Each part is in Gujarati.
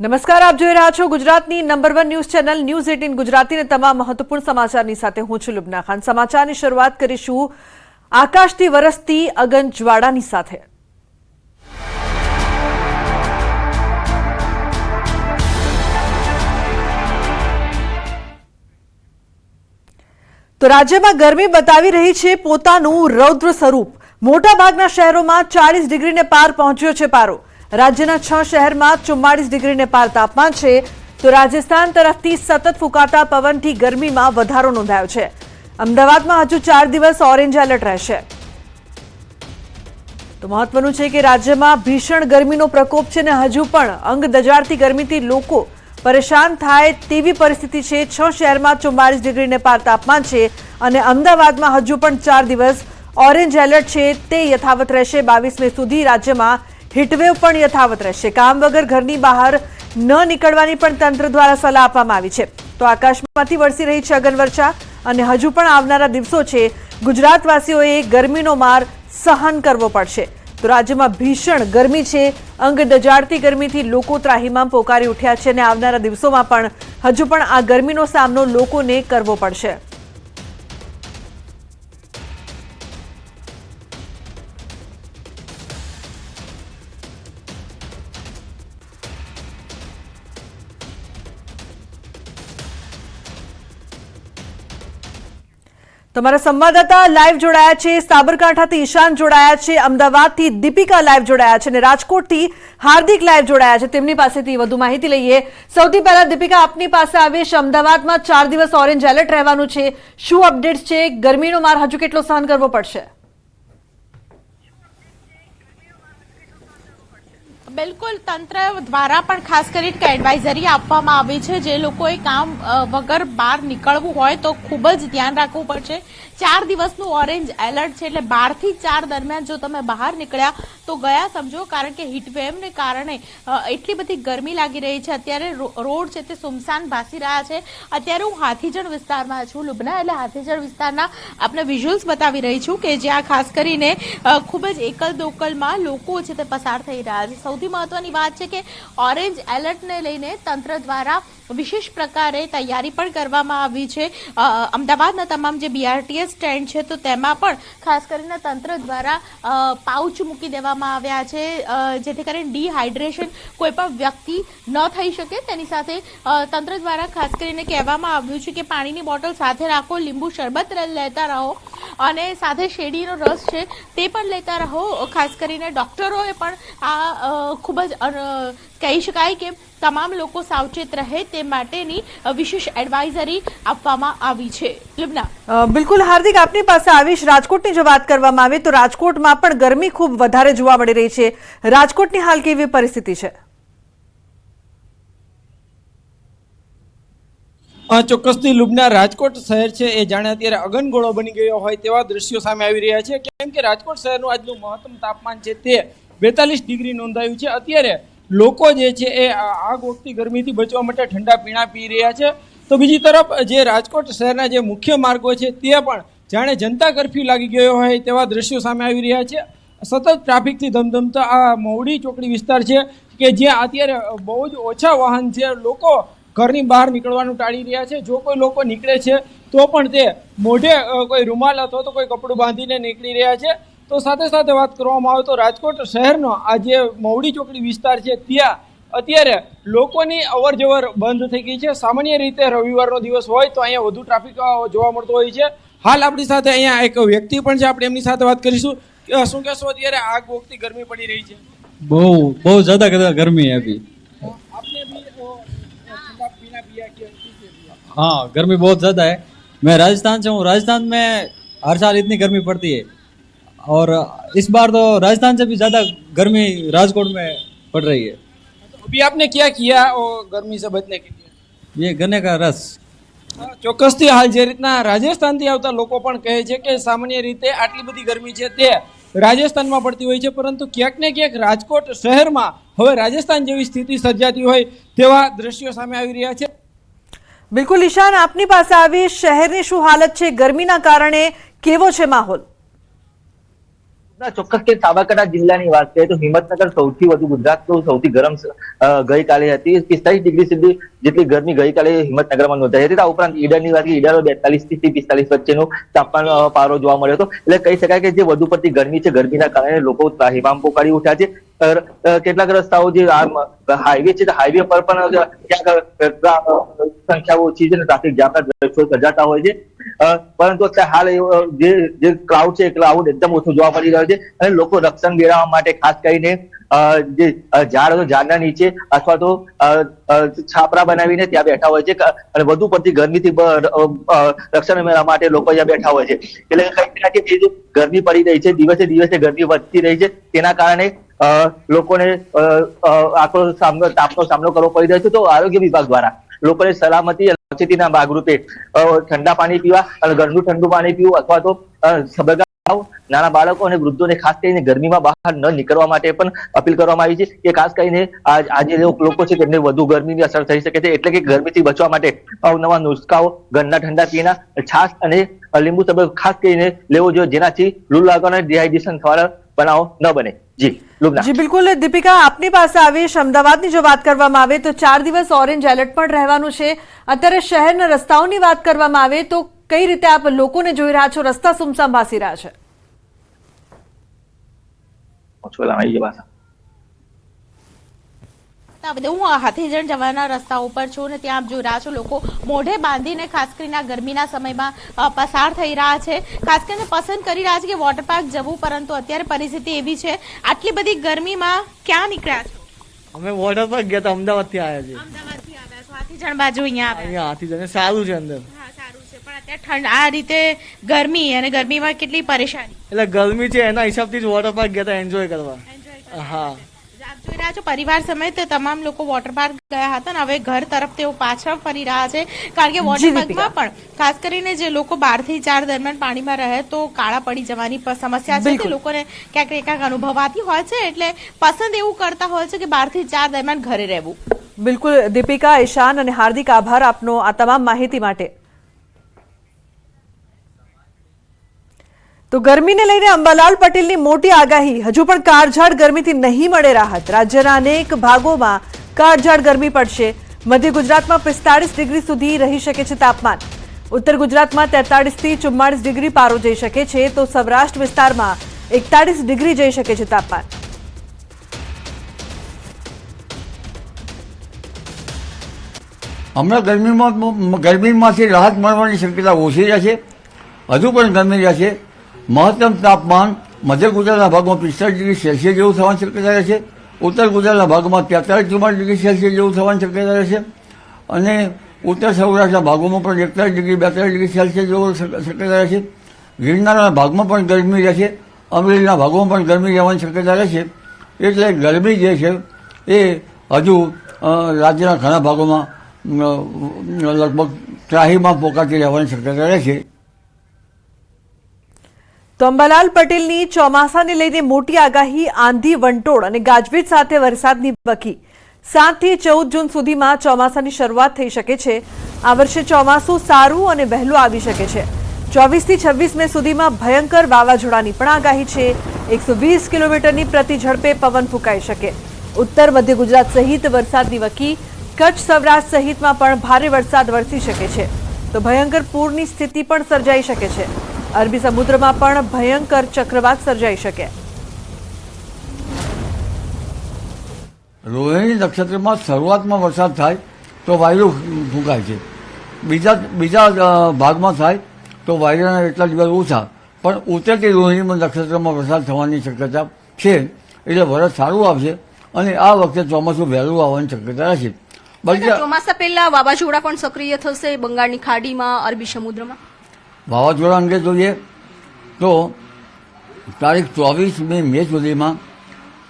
નમસ્કાર, આપ જોઈ રહ્યા છો ગુજરાતની number one news channel news eighteen ગુજરાતીને તમામ મહત્વપૂર્ણ સમાચારની સાથે હું છું લુબના ખાન. સમાચારની શરૂઆત કરીશું આકાશથી વરસતી અગન જ્વાળાની સાથે. તો રાજ્યમાં ગરમી બતાવી રહી છે પોતાનું રૌદ્ર સ્વરૂપ. મોટાભાગના શહેરોમાં ચાલીસ ડિગ્રીને પાર પહોંચ્યો છે પારો. રાજ્યના છ શહેરમાં ચુમ્માળીસ ડિગ્રીને પાર તાપમાન છે. તો રાજસ્થાન તરફથી સતત ફૂંકાતા પવનથી ગરમીમાં વધારો નોંધાયો છે. અમદાવાદમાં હજુ ચાર દિવસ ઓરેન્જ એલર્ટ રહેશે. તો મહત્વનું છે કે રાજ્યમાં ભીષણ ગરમીનો પ્રકોપ છે ને હજુ પણ અંગ દજાડતી ગરમીથી લોકો પરેશાન થાય તેવી પરિસ્થિતિ છે. છ શહેરમાં ચુમ્માળીસ ડિગ્રીને પાર તાપમાન છે અને અમદાવાદમાં હજુ પણ ચાર દિવસ ઓરેન્જ એલર્ટ છે. તે યથાવત રહેશે. બાવીસમી સુધી રાજ્યમાં હીટવેવ પણ યથાવત રહેશે. કામ વગર ઘરની બહાર ન નીકળવાની પણ તંત્ર દ્વારા સલાહ આપવામાં આવી છે. તો આકાશમાંથી વરસી રહી છે અગનવર્ષા અને હજુ પણ આવનારા દિવસો છે, ગુજરાતવાસીઓએ ગરમીનો માર સહન કરવો પડશે. તો રાજ્યમાં ભીષણ ગરમી છે, અંગ દજાડતી ગરમીથી લોકો ત્રાહીમામ પોકારી ઉઠ્યા છે અને આવનારા દિવસોમાં પણ હજુ પણ આ ગરમીનો સામનો લોકોને કરવો પડશે. તમારા સંવાદદાતા લાઈવ જોડાયા છે, સાબરકાંઠાથી ઈશાન જોડાયા છે, અમદાવાદથી દીપિકા લાઈવ જોડાયા છે અને રાજકોટથી હાર્દિક લાઈવ જોડાયા છે. તેમની પાસેથી વધુ માહિતી લઈએ. સૌથી પહેલા દીપિકા, આપની પાસે આવીશ અમદાવાદમાં ચાર દિવસ ઓરેન્જ એલર્ટ રહેવાનું છે. શું અપડેટ્સ છે? ગરમીનો માર હજુ કેટલો સહન કરવો પડશે? બિલકુલ, તંત્ર દ્વારા પણ ખાસ કરીને એડવાઇઝરી આપવામાં આવી છે. જે લોકોએ કામ વગર બહાર નીકળવું હોય તો ખૂબ જ ધ્યાન રાખવું પડશે. ચાર દિવસનું ઓરેન્જ એલર્ટ છે એટલે બારથી ચાર દરમિયાન જો તમે બહાર નીકળ્યા તો ગયા સમજો, કારણ કે હીટવેવને કારણે એટલી બધી ગરમી લાગી રહી છે. અત્યારે રોડ છે તે સુમસાન ભાસી રહ્યા છે. અત્યારે હું હાથીજણ વિસ્તારમાં છું, લુબના એટલે હાથીજણ વિસ્તારના આપણે વિઝ્યુઅલ્સ બતાવી રહી છું કે જ્યાં ખાસ કરીને ખૂબ જ એકલ દોકલમાં લોકો છે તે પસાર થઈ રહ્યા છે. સૌથી મહત્વની વાત છે કે ઓરેન્જ એલર્ટને લઈને તંત્ર દ્વારા વિશેષ પ્રકારે તૈયારી પણ કરવામાં આવી છે. અમદાવાદના તમામ જે બીઆરટીએસ સ્ટેન્ડ છે, તો તેમાં પણ ખાસ કરીને તંત્ર દ્વારા પાઉચ મૂકી દેવામાં આવ્યા છે. જેથી કરીને ડિહાઇડ્રેશન કોઈ પણ વ્યક્તિ ન થઈ શકે. તેની સાથે તંત્ર દ્વારા ખાસ કરીને કહેવામાં આવ્યું છે કે પાણીની બોટલ સાથે રાખો, લીંબુ શરબત લેતા રહો અને સાથે શેરડીનો રસ છે, તે પણ લેતા રહો. ખાસ કરીને ડોક્ટરોએ પણ આ ખૂબ જ કહી શકાય કે તમામ લોકો સાવચેત રહે તે માટેની વિશેષ એડવાઇઝરી આપવામાં આવી છે. બિલકુલ હાર્દિક આપની પાસે આવીશ. રાજકોટની જો વાત કરવામાં આવે તો રાજકોટમાં પણ ગરમી ખૂબ વધારે જોવા મળી રહી છે. રાજકોટની હાલ કેવી પરિસ્થિતિ છે? આ ચોક્કસથી લુબના રાજકોટ શહેર છે એ જાણે અત્યારે અગનગોળો બની ગયો હોય તેવા દ્રશ્યો સામે આવી રહ્યા છે. કેમ કે રાજકોટ શહેરનું આજનું મહત્તમ તાપમાન છે તે બેતાલીસ ડિગ્રી નોંધાયું છે. અત્યારે લોકો જે છે એ આગ વખતી ગરમીથી બચવા માટે ઠંડા પીણા પી રહ્યા છે. તો બીજી તરફ, જે રાજકોટ શહેરના જે મુખ્ય માર્ગો છે તે પણ જાણે જનતા કરફ્યુ લાગી ગયો હોય તેવા દ્રશ્યો સામે આવી રહ્યા છે. સતત ટ્રાફિકથી ધમધમતો આ મોવડી ચોકડી વિસ્તાર છે કે જ્યાં અત્યારે બહુ જ ઓછા વાહન છે. લોકો ઘરની બહાર નીકળવાનું ટાળી રહ્યા છે. જો કોઈ લોકો નીકળે છે, તો પણ તે મોઢે કોઈ રૂમાલ અથવા તો કોઈ કપડું બાંધીને નીકળી રહ્યા છે. તો સાથે સાથે વાત કરવામાં આવે તો રાજકોટ શહેરનો આ જે મવડી ચોકડી વિસ્તાર છે ત્યાં અત્યારે લોકોની અવર જવર બંધ થઈ ગઈ છે સામાન્ય રીતે રવિવારનો દિવસ હોય તો અહીંયા વધુ ટ્રાફિક અ, જોવા મળતો હોય છે હાલ આપણી સાથે અહીંયા એક વ્યક્તિ પણ છે આપણે એમની સાથે વાત કરીશું અ, શું કહેશો અત્યારે આગ વખતી ગરમી પડી રહી છે बहुत बहुत ज्यादा गर- गर्मी है अभी આપને ભી અ, ઠંડા પીના પિયા કે પીતે पिया? हाँ गर्मी बहुत ज्यादा है मैं राजस्थान से हूँ राजस्थान में हर साल इतनी गर्मी पड़ती है और इस बार तो राजस्थान से भी ज्यादा गर्मी राजकोट में पड़ रही है तो अभी आपने क्या किया और गर्मी से बचने के लिए ये गन्ने का रस ચોક્કસથી હાલ જે રીતના રાજસ્થાનથી આવતા લોકો પણ કહે છે કે સામાન્ય રીતે આટલી બધી ગરમી છે તે રાજસ્થાનમાં પડતી હોય છે પરંતુ ક્યાંક ને ક્યાંક રાજકોટ શહેરમાં હવે રાજસ્થાન જેવી સ્થિતિ સર્જાતી હોય તેવા દ્રશ્યો સામે આવી રહ્યા છે બિલકુલ ઈશાન આપની પાસે આવી શહેરની શું હાલત છે ગરમીના કારણે કેવો છે માહોલ ના ચોક્કસ કે સાબરકાંઠા જિલ્લાની વાત કરીએ તો હિંમતનગર સૌથી વધુ ગુજરાતનું સૌથી ગરમ ગઈકાલે હતી. પિસ્તાલીસ ડિગ્રી સુધી જેટલી ગરમી ગઈકાલે હિંમતનગરમાં નોંધાઈ હતી. આ ઉપરાંત ઈડરની વાત કરીએ ઈડર બેતાલીસથી પિસ્તાલીસ વચ્ચેનો તાપમાન પારો જોવા મળ્યો હતો. એટલે કહી શકાય કે જે વધુ પડતી ગરમી છે ગરમીના કારણે લોકો ત્રાહિમામ પોકારી ઉઠ્યા છે. કેટલાક રસ્તાઓ જે હાઈવે છે હાઈવે પર પણ ક્યાંક અ, સંખ્યા ઓછી છે ટ્રાફિક જામના દ્રશ્યો સર્જાતા હોય છે. પરંતુ અત્યારે હાલ જે જે ક્રાઉડ છે ક્રાઉડ એકદમ ઓછો જોવા મળી રહ્યો છે અને લોકો રક્ષણ મેળવવા માટે ખાસ કરીને જે ઝાડ હતો, ઝાડના નીચે અથવા તો છાપરા બનાવીને ત્યાં બેઠા હોય છે. અને વધુ પડતી ગરમીથી રક્ષણ મેળવવા માટે લોકો ત્યાં બેઠા હોય છે. એટલે કંઈક ને કંઈક જે ગરમી પડી રહી છે, દિવસે દિવસે ગરમી વધતી રહી છે, તેના કારણે લોકોને આખો સામનો, તાપનો સામનો કરવો પડી રહ્યો છે. તો આરોગ્ય વિભાગ દ્વારા લોકોને સલામતી સાવચેતીના ભાગરૂપે ઠંડા પાણી પીવા અને ઘરનું ઠંડુ પાણી પીવું અથવા તો નાના બાળકો અને વૃદ્ધોને ખાસ કરીને ગરમીમાં બહાર ન નીકળવા માટે પણ અપીલ કરવામાં આવી છે કે ખાસ કરીને આજે લોકો છે તેમને વધુ ગરમીની અસર થઈ શકે છે. એટલે કે ગરમીથી બચવા માટે અવનવા નુસ્ખાઓ, ઘરના ઠંડા પીણા, છાશ અને લીંબુ શરબત ખાસ કરીને લેવો જોઈએ. જેનાથી લૂ લાગવાનો ડિહાઇડ્રેશન થવાનો બનાવો ન બને. જી જી બિલકુલ. દીપિકા આપની પાસે આવીશ અમદાવાદની જો વાત કરવામાં આવે તો ચાર દિવસ ઓરેન્જ એલર્ટ પણ રહેવાનું છે. અત્યારે શહેરના રસ્તાઓની વાત કરવામાં આવે તો કઈ રીતે આપ લોકોને જોઈ રહ્યા છો? રસ્તા સુમસામ ભાસી રહ્યા છે. પાછા હું હાથીજણ જવાના રસ્તા ઉપર છું ને ત્યાં આપ જોઈ રહ્યા છો લોકો મોઢે બાંધીને ખાસ કરીને ગરમીના સમયમાં પસાર થઈ રહ્યા છે. ખાસ કરીને પસંદ કરી રહ્યા છે કે વોટર પાર્ક જવું પરંતુ અત્યારે પરિસ્થિતિ એવી છે આટલી બધી ગરમીમાં ક્યાં નીકળ્યા છો? અમે વોટર પાર્ક ગયા હતા અમદાવાદથી આવ્યા છીએ. અમદાવાદથી આવ્યા છો. હાથીજણ બાજુ અહીંયા અહીંયા હાથીજણ સારું છે અંદર. સારું છે. પણ અત્યારે ઠંડ આ રીતે ગરમી અને ગરમીમાં કેટલી પરેશાની? એટલે ગરમી છે એના હિસાબથી જ વોટર પાર્ક ગયા હતા એન્જોય કરવા. હા. જોઈ રહ્યા છો. પરિવાર સમેત તમામ લોકો વોટર પાર્ક ગયા હતા ને હવે ઘર તરફ તેઓ પાછા ફરી રહ્યા છે. કારણ કે વોટર પાર્કમાં પણ ખાસ કરીને જે લોકો બારથી ચાર દરમિયાન પાણીમાં રહે તો કાળા પડી જવાની સમસ્યા છે તે લોકોને ક્યાંક ને ક્યાંક અનુભવાતી હોય છે. એટલે પસંદ એવું કરતા હોય છે કે બારથી ચાર દરમિયાન ઘરે રહેવું. બિલકુલ દીપિકા ઈશાન અને હાર્દિક આભાર આપનો આ તમામ માહિતી માટે. તો ગરમીને લઈને અંબાલાલ પટેલની મોટી આગાહી. હજુ પણ કાળઝાળ ગરમીથી નહીં મળે રાહત. રાજ્યના અનેક ભાગોમાં કાળઝાળ ગરમી પડશે. મધ્ય ગુજરાતમાં પિસ્તાળીસ ડિગ્રી સુધી રહી શકે છે તાપમાન. ઉત્તર ગુજરાતમાં તેતાળીસથી ચુમ્માળીસ ડિગ્રી પારો જઈ શકે છે, તો સૌરાષ્ટ્ર વિસ્તારમાં એકતાળીસ ડિગ્રી જઈ શકે છે તાપમાન. હમણાં ગરમીમાં, ગરમીમાંથી રાહત મળવાની શક્યતા ઓછી રહેશે. હજુ પણ ગરમી રહેશે. મહત્તમ તાપમાન મધ્ય ગુજરાતના ભાગમાં પિસ્તાળીસ ડિગ્રી સેલ્સિયસ જેવું થવાની શક્યતા રહેશે. ઉત્તર ગુજરાતના ભાગમાં તેતાલીસ ચુમ્માલીસ ડિગ્રી સેલ્સિયસ જેવું થવાની શક્યતા રહેશે. અને ઉત્તર સૌરાષ્ટ્રના ભાગોમાં પણ એકતાલીસ ડિગ્રી, બેતાલીસ ડિગ્રી સેલ્સિયસ જેવું શક- શક્યતા રહેશે. ગિરનારના ભાગમાં પણ ગરમી રહેશે. અમરેલીના ભાગોમાં પણ ગરમી રહેવાની શક્યતા રહેશે. એટલે ગરમી જે છે એ હજુ રાજ્યના ઘણા ભાગોમાં લગભગ ત્રાહીમાં પોકાતી રહેવાની શક્યતા રહેશે. તો પટેલની ચોમાસાને લઈને મોટી આગાહી, આંધી, વંટોળ અને ગાજવીજ સાથે વરસાદની વકી. સાતથી ચૌદ જૂન સુધીમાં ચોમાસાની શરૂઆત થઈ શકે છે. આ વર્ષે ચોમાસું સારું અને વહેલું આવી શકે છે. ચોવીસથી છવ્વીસ મે સુધીમાં ભયંકર વાવાઝોડાની પણ આગાહી છે. એકસો વીસ કિલોમીટરની પ્રતિ ઝડપે પવન ફૂંકાઈ શકે. ઉત્તર, મધ્ય ગુજરાત સહિત વરસાદની વકી, કચ્છ, સૌરાષ્ટ્ર સહિતમાં પણ ભારે વરસાદ વરસી શકે છે. તો ભયંકર પૂરની સ્થિતિ પણ સર્જાઈ શકે છે. અરબી સમુદ્રમાં પણ ભયંકર ચક્રવાત સર્જાઈ શકે. રોહિણી નક્ષત્રમાં શરૂઆતમાં વરસાદ થાય તો વાયુ ફૂંકાય છે. બીજા બીજા ભાગમાં થાય તો વાયુના એટલા દિવસ ઓછા. પણ ઉતરતી રોહિણી નક્ષત્રમાં વરસાદ થવાની શક્યતા છે એટલે વરસ સારું આવશે અને આ વખતે ચોમાસું વહેલું આવવાની શક્યતા રહેશે. બલ્કે ચોમાસા પહેલા વાવાઝોડા પણ સક્રિય થશે બંગાળની ખાડીમાં અરબી સમુદ્રમાં? વાવાઝોડા અંગે જોઈએ તો તારીખ ચોવીસ મે સુધીમાં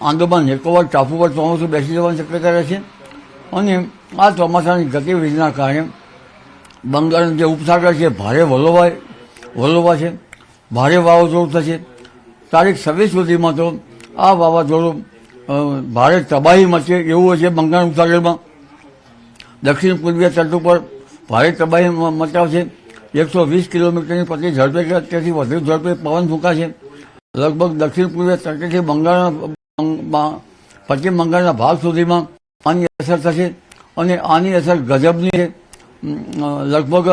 આંદોમાન નિકોબાર ટાપુ પર ચોમાસું બેસી જવાની શક્યતા રહેશે અને આ ચોમાસાની ગતિવિધિના કારણે બંગાળનો જે ઉપસાગર છે, ભારે વલોવાય વલોવા છે, ભારે વાવાઝોડું થશે. તારીખ છવ્વીસ સુધીમાં તો આ વાવાઝોડું ભારે તબાહી મચે એવું હશે બંગાળ ઉપસાગરમાં. દક્ષિણ પૂર્વીય તટ ઉપર ભારે તબાહી મચાવશે. એકસો વીસ કિલોમીટરની પ્રતિ ઝડપે કે તેથી વધુ ઝડપે પવન ફૂંકાશે. લગભગ દક્ષિણ પૂર્વે તટેથી બંગાળના પશ્ચિમ બંગાળના ભાગ સુધીમાં આની અસર થશે અને આની અસર ગજબની છે. લગભગ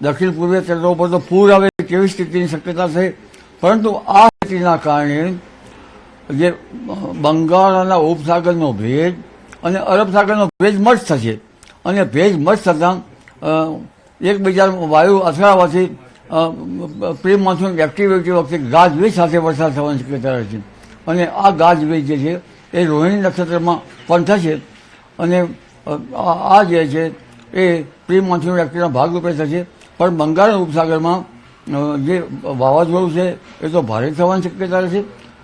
દક્ષિણ પૂર્વે તટો ઉપર તો પૂર આવે તેવી સ્થિતિની શક્યતા છે. પરંતુ આ સ્થિતિના કારણે જે બંગાળના ઉપસાગરનો ભેજ અને અરબ સાગરનો ભેજ મર્જ થશે. અને ભેજ મર્જ થતાં અ, એકબીજા વાયુ અથડાવાથી પ્રી મોન્સૂન એક્ટિવિટી વખતે ગાજવીજ સાથે વરસાદ થવાની શક્યતા રહે છે. અને આ ગાજવીજ જે છે એ રોહિણી નક્ષત્રમાં પણ થશે અને આ જે છે એ પ્રી મોન્સૂન એક્ટિવના ભાગરૂપે થશે. પણ બંગાળ ઉપસાગરમાં જે વાવાઝોડું છે એ તો ભારે થવાની શક્યતા રહેશે.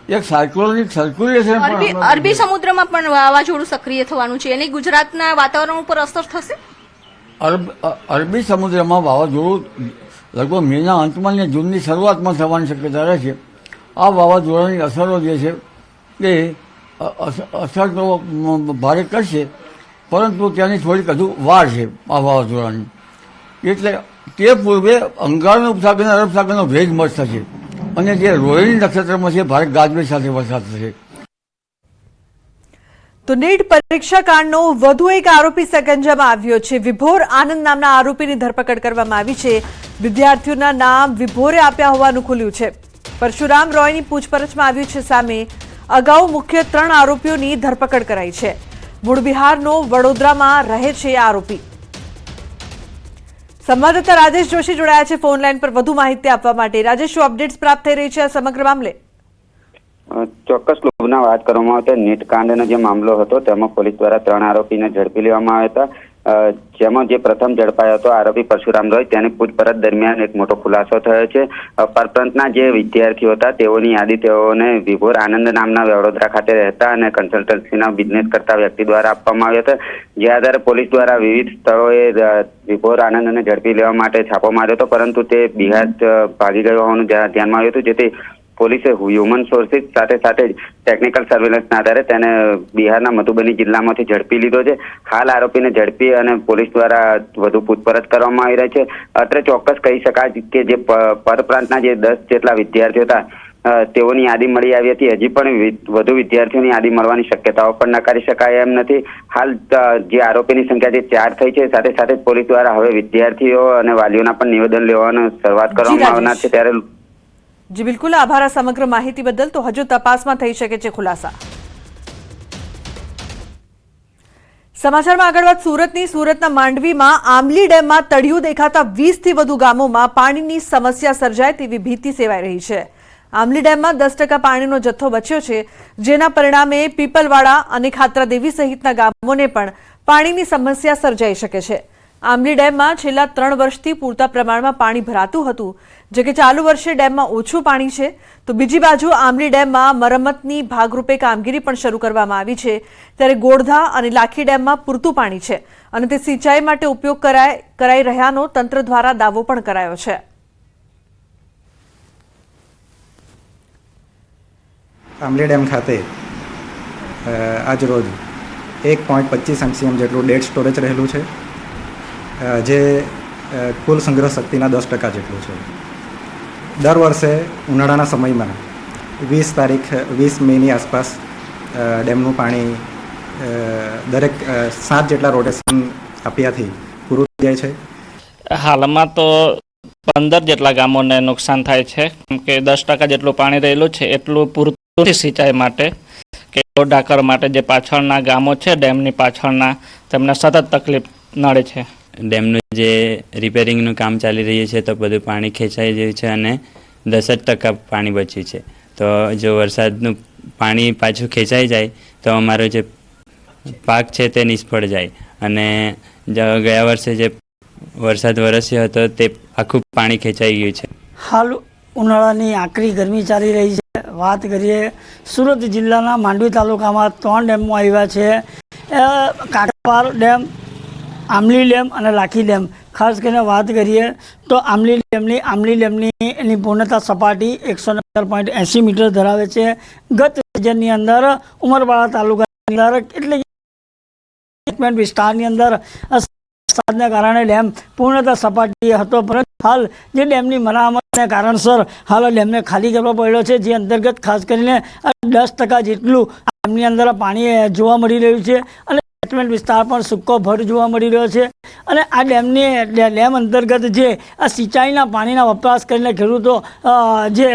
એક સાયક્લોનિક સર્ક્યુલેશન અરબી અરબી સમુદ્રમાં પણ વાવાઝોડું સક્રિય થવાનું છે. એની ગુજરાતના વાતાવરણ ઉપર અસર થશે? અરબ અરબી સમુદ્રમાં વાવાઝોડું લગભગ મેના અંતમાં ને જૂનની શરૂઆતમાં થવાની શક્યતા રહે છે. આ વાવાઝોડાની અસરો જે છે એ અસર તો ભારે કરશે, પરંતુ ત્યાંની થોડીક હજુ વાર છે આ વાવાઝોડાની. એટલે તે પૂર્વે અંગારનો ઉપસાગર અરબ સાગરનો ભેજ મર્જ થશે અને જે રોહિણી નક્ષત્રમાં છે, ભારે ગાજવી સાથે વરસાદ થશે. તો નીટ પરીક્ષા કાંડનો વધુ એક આરોપી સકંજામાં આવ્યો છે. વિભોર આનંદ નામના આરોપીની ધરપકડ કરવામાં આવી છે. વિદ્યાર્થીઓના નામ વિભોરે આપ્યા હોવાનું ખુલ્યું છે. પરશુરામ રોયની પૂછપરછમાં આવ્યું છે સામે અગાઉ મુખ્ય ત્રણ આરોપીઓની ધરપકડ કરાઈ છે. મૂળ બિહારનો વડોદરામાં રહે છે આરોપી. સંવાદદાતા રાજેશ જોશી જોડાયા છે ફોન લાઈન પર વધુ માહિતી આપવા માટે. રાજેશ, શું અપડેટ્સ પ્રાપ્ત થઈ રહી છે આ સમગ્ર મામલે? ચોક્કસ લોભના વાત કરવામાં આવતા તો નીટ કાંડનો જે મામલો હતો, તેમાં પોલીસ દ્વારા ત્રણ આરોપીને ઝડપી લેવામાં આવ્યા હતા. જેમાં જે પ્રથમ ઝડપાયો હતો આરોપી પરશુરામ રોય, તેની પૂછપરછ દરમિયાન એક મોટો ખુલાસો થયો છે. પરપ્રાંતના જે વિદ્યાર્થીઓ હતા, તેઓની યાદી તેઓને વિભોર આનંદ નામના વડોદરા ખાતે રહેતા અને કન્સલ્ટન્સીના બિઝનેસ કરતા વ્યક્તિ દ્વારા આપવામાં આવ્યા હતા. જે આધારે પોલીસ દ્વારા વિવિધ સ્થળોએ વિભોર આનંદને ઝડપી લેવા માટે છાપો માર્યો હતો, પરંતુ તે બિહાર ભાગી ગયો હોવાનું ધ્યાનમાં આવ્યું હતું. જેથી પોલીસે હ્યુમન સોર્સિસ સાથે સાથે જ ટેકનિકલ સર્વેલન્સના આધારે તેને બિહારના મધુબની જિલ્લામાંથી ઝડપી લીધો છે. હાલ આરોપીને ઝડપી અને પોલીસ દ્વારા વધુ પૂછપરછ કરવામાં આવી રહી છે. અત્રે ચોક્કસ કહી શકાય કે જે પરપ્રાંતના જે દસ જેટલા વિદ્યાર્થીઓ હતા તેઓની યાદી મળી આવી હતી. હજી પણ વધુ વિદ્યાર્થીઓની યાદી મળવાની શક્યતાઓ પણ નકારી શકાય એમ નથી. હાલ જે આરોપીની સંખ્યા જે ચાર થઈ છે સાથે સાથે જ પોલીસ દ્વારા હવે વિદ્યાર્થીઓ અને વાલીઓના પણ નિવેદન લેવાની શરૂઆત કરવામાં આવનાર છે. ત્યારે જી, બિલકુલ. આભાર આ સમગ્ર માહિતી બદલ. તો હજુ તપાસમાં થઈ શકે છે ખુલાસા. સમાચારમાં આગળ વાત સુરતની. સુરતના માંડવીમાં આંબલી ડેમમાં તળિયું દેખાતા વીસથી વધુ ગામોમાં પાણીની સમસ્યા સર્જાય તેવી ભીતિ સેવાઈ રહી છે. આંબલી ડેમમાં દસ ટકા પાણીનો જથ્થો બચ્યો છે, જેના પરિણામે પીપલવાડા અને ખાતરાદેવી સહિતના ગામોને પણ પાણીની સમસ્યા સર્જાઈ શકે છે. આમલી ડેમમાં છેલ્લા ત્રણ વર્ષથી પૂરતા પ્રમાણમાં પાણી ભરાતું હતું. જે કે ચાલુ વર્ષે ડેમમાં ઓછું પાણી છે. તો બીજી બાજુ આમલી ડેમમાં મરમ્મતની ભાગરૂપે કામગીરી પણ શરૂ કરવામાં આવી છે. ત્યારે ગોળધા અને લાખી ડેમમાં પૂરતું પાણી છે અને તે સિંચાઈ માટે ઉપયોગ કરાય કરાઈ રહ્યાનો તંત્ર દ્વારા દાવો પણ કરાયો છે. આંબલી ડેમ ખાતે અ, આજ રોજ એક પોઈન્ટ પચીસ એમસીએમ જેટલું ડેડ સ્ટોરેજ રહેલું છે. જે કુલ સંગ્રહ શક્તિના દસ ટકા જેટલું છે. દર વર્ષે ઉનાળાના સમયમાં વીસ તારીખ, વીસ મેની આસપાસ ડેમનું પાણી દરેક સાત જેટલા રોટેશન આપ્યાથી પૂરું થઈ જાય છે. હાલમાં તો પંદર જેટલા ગામોને નુકસાન થાય છે. કેમ કે દસ ટકા જેટલું પાણી રહેલું છે, એટલું પૂરતું સિંચાઈ માટે. કે ડાકર માટે જે પાછળના ગામો છે, ડેમની પાછળના, તેમને સતત તકલીફ નડે છે. ડેમનું જે રિપેરિંગનું કામ ચાલી રહ્યું છે તો બધું પાણી ખેંચાઈ રહ્યું છે અને દસ જ ટકા પાણી બચ્યું છે. તો જો વરસાદનું પાણી પાછું ખેંચાઈ જાય તો અમારો જે પાક છે તે નિષ્ફળ જાય. અને ગયા વર્ષે જે વરસાદ વરસ્યો હતો તે આખું પાણી ખેંચાઈ ગયું છે. હાલ ઉનાળાની આકરી ગરમી ચાલી રહી છે. વાત કરીએ સુરત જિલ્લાના માંડવી તાલુકામાં ત્રણ ડેમો આવ્યા છે. અ, ડેમ આમલી ડેમ અને લાખી ડેમ ખાસ કરીને વાત કરીએ તો આમલી ડેમની આમલી ડેમની એની પૂર્ણતા સપાટી એકસો ને પોઈન્ટ એંસી મીટર ધરાવે છે. ગત સિઝનની અંદર ઉમરપાડા તાલુકાની અંદર એટલે વિસ્તારની અંદર વરસાદને કારણે ડેમ પૂર્ણતા સપાટીએ હતો, પરંતુ હાલ જે ડેમની મરામતને કારણસર હાલ ડેમને ખાલી કરવો પડ્યો છે, જે અંતર્ગત ખાસ કરીને દસ ટકા જેટલું ડેમની અંદર પાણી જોવા મળી રહ્યું છે. અને કેચમેન્ટ વિસ્તાર પણ સૂકો ભર જોવા મળી રહ્યો છે અને આ ડેમની ડેમ અંતર્ગત જે, આ સિંચાઈના પાણીના વપરાશ કરીને ખેડૂતો જે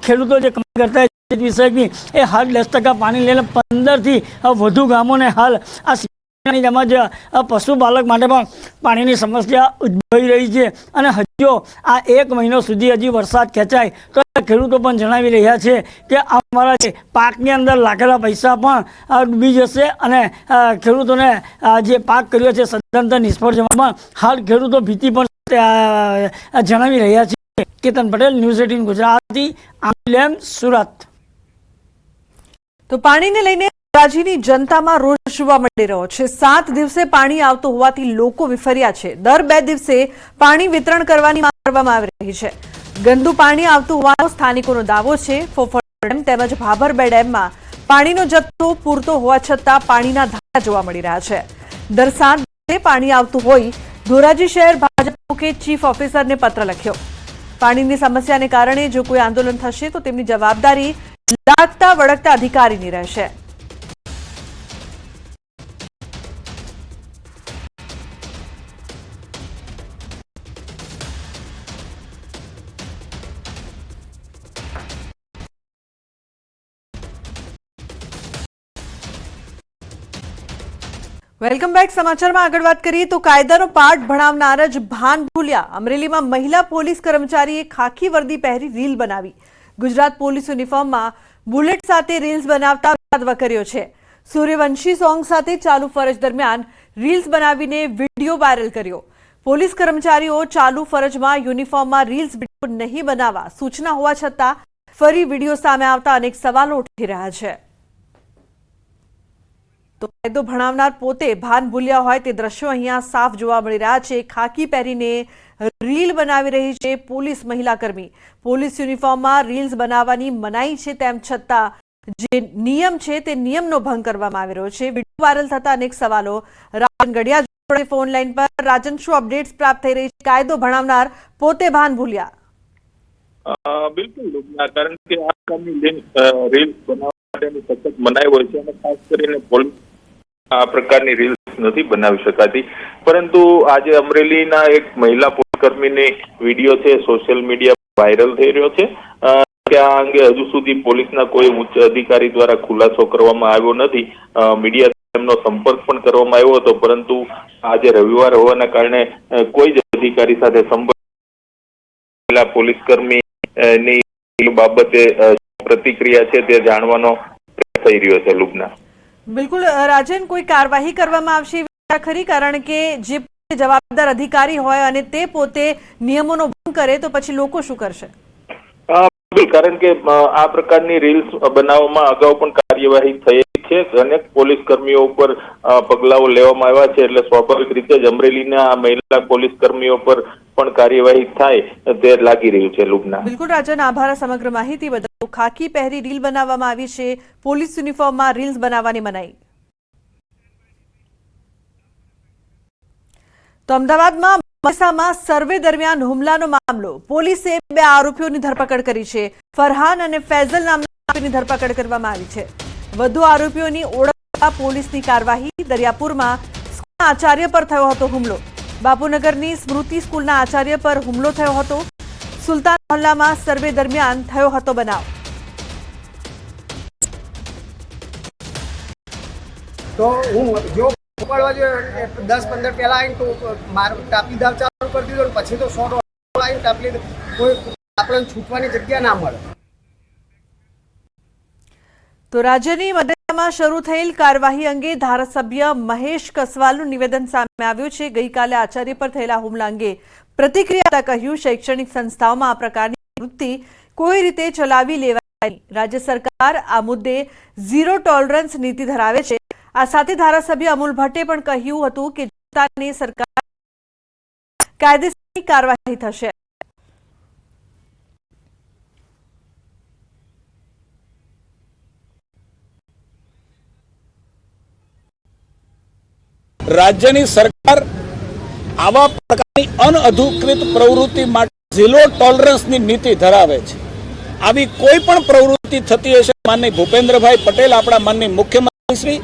ખેડૂતો જે કમાઈ કરતા વિષયની એ હાલ દસ ટકા પાણી લઈને પંદરથી વધુ ગામોને હાલ આ તેમજ પશુપાલક માટે પણ પાણીની સમસ્યા ઉદ્ભવી રહી છે. અને હજુ આ એક મહિનો સુધી હજી વરસાદ ખેંચાય તો ખેડૂતો પણ જણાવી રહ્યા છે કે અમારા જે પાકની અંદર લાગેલા પૈસા પણ ડૂબી જશે અને ખેડૂતોને જે પાક કર્યો છે સદંતર નિષ્ફળ જવામાં હાલ ખેડૂતો ભીતિ પણ જણાવી રહ્યા છે. કેતન પટેલ, ન્યૂઝ એટીન ગુજરાતી આલેમ સુરત. તો પાણીને લઈને રાજ્યની જનતામાં રોષ જોવા મળી રહ્યો છે. સાત દિવસે પાણી આવતું હોવાથી લોકો વિફર્યા છે. દર બે દિવસે પાણી વિતરણ કરવાની કરવામાં આવી રહી છે. ગંદુ પાણી આવતું હોવાનો સ્થાનિકોનો દાવો છે. ફોફળ ડેમ તેમજ ભાભર ડેમમાં પાણીનો જથ્થો પૂરતો હોવા છતાં પાણીના ધારા જોવા મળી રહ્યા છે. દર સાત દિવસે પાણી આવતું હોય, ધોરાજી શહેર ભાજપ મુખ્ય ચીફ ઓફિસરને પત્ર લખ્યો. પાણીની સમસ્યાને કારણે જો કોઈ આંદોલન થશે તો તેમની જવાબદારી લાગતા વળગતા અધિકારીની રહેશે. Welcome back. સમાચારમાં આગળ વાત કરીએ તો કાયદાનો પાઠ ભણાવનાર જ ભાન ભૂલ્યા. અમરેલીમાં મહિલા પોલીસ કર્મચારીએ ખાખી વર્દી પહેરી રીલ બનાવી. ગુજરાત પોલીસ યુનિફોર્મમાં બુલેટ સાથે રીલ્સ બનાવતા વિવાદ વકર્યો છે. સૂર્યવંશી સોંગ સાથે ચાલુ ફરજ દરમિયાન રીલ્સ બનાવીને વીડિયો વાયરલ કર્યો. પોલીસ કર્મચારીઓ ચાલુ ફરજમાં યુનિફોર્મમાં રીલ્સ વીડિયો નહીં બનાવવા સૂચના હોવા છતાં ફરી વીડિયો સામે આવતા અનેક સવાલો ઉઠી રહ્યા છે. તો કાયદો ભણાવનાર પોતે ભાન ભૂલ્યા હોય તે દ્રશ્યો અહીંયા સાફ જોવા મળી રહ્યા છે. ખાકી પહેરીને રીલ બનાવી રહી છે પોલીસ મહિલા કર્મી. પોલીસ યુનિફોર્મમાં રીલ્સ બનાવવાની મનાઈ છે તેમ છતાં જે નિયમ છે તે નિયમનો ભંગ કરવામાં આવી રહ્યો છે. વીડિયો વાયરલ થતા અનેક સવાલો. રાજન ગડિયા જોડે ફોન લાઈન પર. રાજન શું અપડેટ્સ પ્રાપ્ત થઈ રહી છે? કાયદો ભણાવનાર પોતે ભાન ભૂલ્યા. અ, બિલકુલ લુબના કારણ કે આ પ્રકારની લિંક રીલ્સ બનાવવા માટેની સખત મનાઈ હોય છે અને ખાસ કરીને પોલીસ આ પ્રકારની રીલ્સ નથી બનાવી શકાતી. પરંતુ આજે અમરેલીના એક મહિલા પોલીસકર્મીની વીડિયો છે સોશિયલ મીડિયા વાયરલ થઈ રહ્યો છે. કે આ અંગે હજુ સુધી પોલીસના કોઈ ઉચ્ચ અધિકારી દ્વારા ખુલાસો કરવામાં આવ્યો નથી. મીડિયા તેમનો સંપર્ક પણ કરવામાં આવ્યો હતો, પરંતુ આજે રવિવાર હોવાના કારણે કોઈ જ અધિકારી સાથે સંપર્ક મહિલા પોલીસકર્મી ની બાબતે પ્રતિક્રિયા છે તે જાણવાનો થઈ રહ્યો છે લુબના. બિલકુલ રાજન, કોઈ કાર્યવાહી કરવામાં આવશે ખરી? કારણ કે જે જવાબદાર અધિકારી હોય અને તે પોતે નિયમોનો ભંગ કરે, તો પછી લોકો શું કરશે? કારણ કે આ પ્રકારની રીલ્સ બનાવવામાં અગાઉ પણ કાર્યવાહી થઈ છે. અનેક પોલીસ કર્મીઓ ઉપર પગલાઓ લેવામાં આવ્યા છે. એટલે સ્વાભાવિક રીતે જ અમરેલીના મહિલા પોલીસ કર્મીઓ પર પણ કાર્યવાહી થાય તે લાગી રહ્યું છે લુબના બિલકુલ રાજન, આભાર સમગ્ર માહિતી બદલ. ખાકી પહેરી રીલ બનાવવામાં આવી છે. પોલીસ યુનિફોર્મમાં રીલ્સ બનાવવાની મનાઈ. તો અમદાવાદમાં મસામાં સર્વે દરમિયાન હુમલાનો મામલો. પોલીસે બે આરોપીઓની ધરપકડ કરી છે. ફરહાન અને ફૈઝલ નામના આરોપીની ધરપકડ કરવામાં આવી છે. વધુ આરોપીઓની ઓળખ પોલીસની કાર્યવાહી દરિયાપુરમાં આચાર્ય પર થયો હતો હુમલો. બાપુનગરની સ્મૃતિ સ્કૂલના આચાર્ય પર હુમલો થયો હતો. સુલતાન મહોલ્લામાં સર્વે દરમિયાન થયો હતો બનાવ. તો હું જો પકડવા જોઈએ દસ પંદર પહેલા આવીને તો મારું તાપી દાવ ચાલુ કરી દીધો પછી તો સો આવીને તાપલી કોઈ આપણને છૂટવાની જગ્યા ના મળે. તો રાજ્યની મધ્યમાં શરૂ થયેલ કાર્યવાહી અંગે ધારાસભ્ય મહેશ કસવાલનું નિવેદન સામે આવ્યું છે. ગઈકાલે આચાર્ય પર થયેલા હુમલા અંગે પ્રતિક્રિયા કહ્યું, શૈક્ષણિક સંસ્થાઓમાં આ પ્રકારની વૃત્તિ કોઈ રીતે ચલાવી લેવાય રાજ્ય સરકાર આ મુદ્દે ઝીરો ટોલરન્સ નીતિ ધરાવે છે. આ સાથે ધારાસભ્ય અમુલ ભટ્ટે પણ કહ્યું હતું કે જનતાની સરકાર કાયદેસરની કાર્યવાહી થશે. રાજ્યની સરકાર આવા પ્રકારની અનઅધિકૃત પ્રવૃત્તિ માટે ઝીરો ટોલરન્સની નીતિ ધરાવે છે. આવી કોઈ પણ પ્રવૃત્તિ થતી હશે, માનની ભૂપેન્દ્રભાઈ પટેલ, આપણા માનની મુખ્યમંત્રી શ્રી,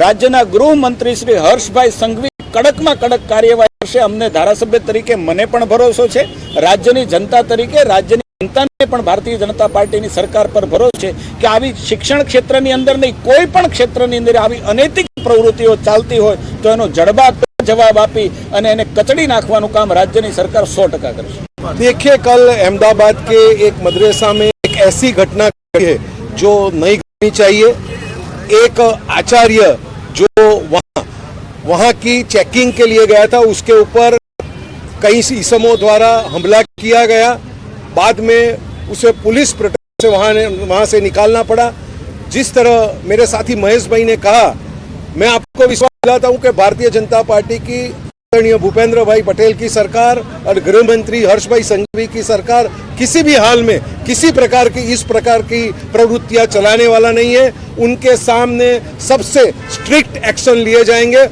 રાજ્યના ગૃહમંત્રી શ્રી હર્ષભાઈ સંઘવી કડકમાં કડક કાર્યવાહી કરશે અમને ધારાસભ્ય તરીકે મને પણ ભરોસો છે રાજ્યની જનતા તરીકે રાજ્યની જનતાને પણ ભારતીય જનતા પાર્ટીની સરકાર પર ભરોસો છે કે આવી શિક્ષણ ક્ષેત્રની અંદર નહીં કોઈ પણ ક્ષેત્રની અંદર આવી અનૈતિક પ્રવૃત્તિઓ ચાલતી હોય તો એનો જડબા જવાબ આપી અને એને કચડી નાખવાનું કામ રાજ્યની સરકાર સો ટકા કરશે देखिए कल अहमदाबाद के एक मदरसा में एक ऐसी घटना घटी है जो नहीं घटनी चाहिए एक आचार्य जो वहाँ वहाँ की चेकिंग के लिए गया था, उसके ऊपर कई ईसमों द्वारा हमला किया गया। बाद में उसे पुलिस प्रोटेक्शन से वहाँ वहाँ से निकालना पड़ा। जिस तरह मेरे साथी महेश भाई ने कहा, मैं आपको विश्वास दिलाता हूँ कि भारतीय जनता पार्टी की आदरणीय भूपेंद्र भाई पटेल की सरकार और गृह मंत्री हर्ष भाई संघवी की सरकार किसी भी हाल में किसी प्रकार की, इस प्रकार की प्रवृत्तियाँ चलाने वाला नहीं है। उनके सामने सबसे स्ट्रिक्ट एक्शन लिए जाएँगे।